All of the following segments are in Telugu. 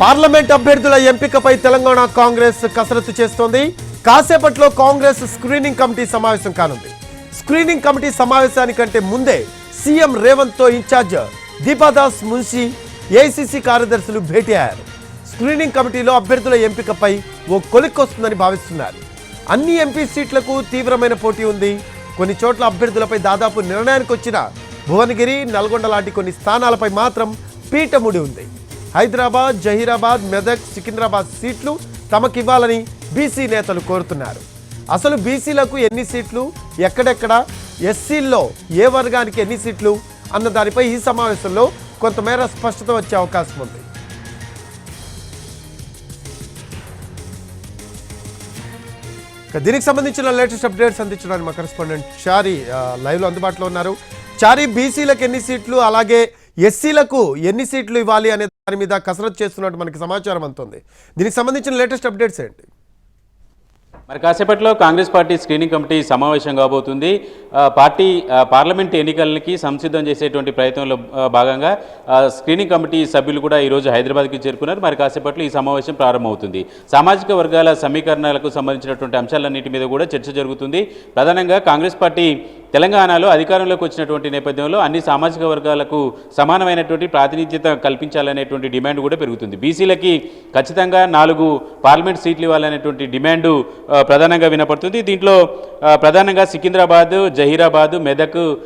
పార్లమెంట్ అభ్యర్థుల ఎంపికపై తెలంగాణ కాంగ్రెస్ కసరత్తు చేస్తోంది. కాసేపట్లో కాంగ్రెస్ స్క్రీనింగ్ కమిటీ సమావేశం కానుంది. స్క్రీనింగ్ కమిటీ సమావేశానికంటే ముందే CM రేవంత్తో in charge Deepa Das Munshi AICC కార్యదర్శులు భేటీ అయ్యారు. స్క్రీనింగ్ కమిటీలో అభ్యర్థుల ఎంపికపై ఓ కొలిక్కొస్తుందని భావిస్తున్నారు. అన్ని ఎంపీ సీట్లకు తీవ్రమైన పోటీ ఉంది. కొన్ని చోట్ల అభ్యర్థులపై దాదాపు నిర్ణయానికి వచ్చిన భువనగిరి నల్గొండ లాంటి కొన్ని స్థానాలపై మాత్రం పీఠముడి ఉంది. హైదరాబాద్ జహీరాబాద్ మెదక్ సికింద్రాబాద్ సీట్లు తమకివ్వాలని బీసీ నేతలు కోరుతున్నారు. అసలు బీసీలకు ఎన్ని సీట్లు ఎక్కడెక్కడ ఎస్సీల్లో ఏ వర్గానికి ఎన్ని సీట్లు అన్న దానిపై ఈ సమావేశంలో కొంతమేర స్పష్టత వచ్చే అవకాశం ఉంది. దీనికి సంబంధించిన లేటెస్ట్ అప్డేట్స్ అందించడానికి మా కరెస్పాండెంట్ చారీ లైవ్లో అందుబాటులో ఉన్నారు. చారీ బీసీలకు ఎన్ని సీట్లు అలాగే ఎస్సీలకు ఎన్ని సీట్లు ఇవ్వాలి అనే దాని మీద కసరత్తు చేస్తున్నట్టు మనకి సమాచారం అందుతుంది. దీనికి సంబంధించిన లేటెస్ట్ అప్డేట్స్ ఏంటి? మరి కాసేపట్లో కాంగ్రెస్ పార్టీ స్క్రీనింగ్ కమిటీ సమావేశం కాబోతుంది. పార్టీ పార్లమెంట్ ఎన్నికలకి సంసిద్ధం చేసేటువంటి ప్రయత్నంలో భాగంగా స్క్రీనింగ్ కమిటీ సభ్యులు కూడా ఈరోజు హైదరాబాద్కి చేరుకున్నారు. మరి కాసేపట్లో ఈ సమావేశం ప్రారంభమవుతుంది. సామాజిక వర్గాల సమీకరణలకు సంబంధించినటువంటి అంశాలన్నిటి మీద కూడా చర్చ జరుగుతుంది. ప్రధానంగా కాంగ్రెస్ పార్టీ తెలంగాణలో అధికారంలోకి వచ్చినటువంటి నేపథ్యంలో అన్ని సామాజిక వర్గాలకు సమానమైనటువంటి ప్రాతినిధ్యత కల్పించాలనేటువంటి డిమాండ్ కూడా పెరుగుతుంది. బీసీలకి ఖచ్చితంగా నాలుగు పార్లమెంట్ సీట్లు ఇవ్వాలనేటువంటి డిమాండు ప్రధానంగా వినపడుతుంది. దీంట్లో ప్రధానంగా సికింద్రాబాద్ జహీరాబాద్ మెదక్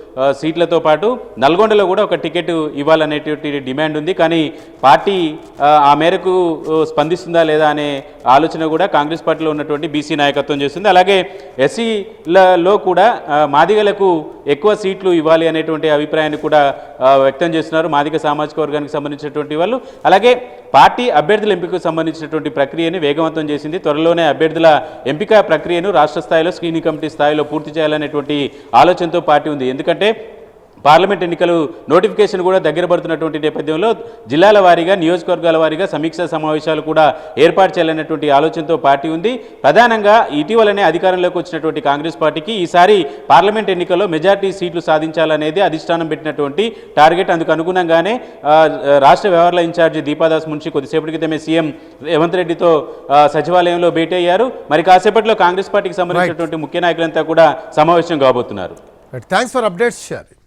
సీట్లతో పాటు నల్గొండలో కూడా ఒక టికెట్ ఇవ్వాలనేటువంటి డిమాండ్ ఉంది. కానీ పార్టీ ఆ, మేరకు స్పందిస్తుందా లేదా అనే ఆలోచన కూడా కాంగ్రెస్ పార్టీలో ఉన్నటువంటి బీసీ నాయకత్వం చేస్తుంది. అలాగే ఎస్సీలలో కూడా మాదిగలకు ఎక్కువ సీట్లు ఇవ్వాలి అనేటువంటి అభిప్రాయాన్ని కూడా వ్యక్తం చేస్తున్నారు. మాదిగ సామాజిక వర్గానికి సంబంధించినటువంటి వాళ్ళు. అలాగే పార్టీ అభ్యర్థుల ఎంపికకు సంబంధించినటువంటి ప్రక్రియని వేగవంతం చేసింది. త్వరలోనే అభ్యర్థుల ఎంపిక ప్రక్రియను రాష్ట్ర స్థాయిలో స్క్రీనింగ్ కమిటీ స్థాయిలో పూర్తి చేయాలనేటువంటి ఆలోచనతో పార్టీ ఉంది. ఎందుకంటే పార్లమెంట్ ఎన్నికలు నోటిఫికేషన్ కూడా దగ్గర పడుతున్నటువంటి నేపథ్యంలో జిల్లాల వారీగా నియోజకవర్గాల వారీగా సమీక్షా సమావేశాలు కూడా ఏర్పాటు చేయాలనేటువంటి ఆలోచనతో పార్టీ ఉంది. ప్రధానంగా ఇటీవలనే అధికారంలోకి వచ్చినటువంటి కాంగ్రెస్ పార్టీకి ఈసారి పార్లమెంట్ ఎన్నికల్లో మెజార్టీ సీట్లు సాధించాలనేది అధిష్టానం పెట్టినటువంటి టార్గెట్. అందుకు అనుగుణంగానే రాష్ట్ర వ్యవహారాల ఇన్ఛార్జి దీపాదాస్ మున్షి కొద్దిసేపటి క్రితమే సీఎం రేవంత్ రెడ్డితో సచివాలయంలో భేటీ అయ్యారు. మరి కాసేపట్లో కాంగ్రెస్ పార్టీకి సంబంధించినటువంటి ముఖ్య నాయకులంతా కూడా సమావేశం కాబోతున్నారు. Thanks for updates Shari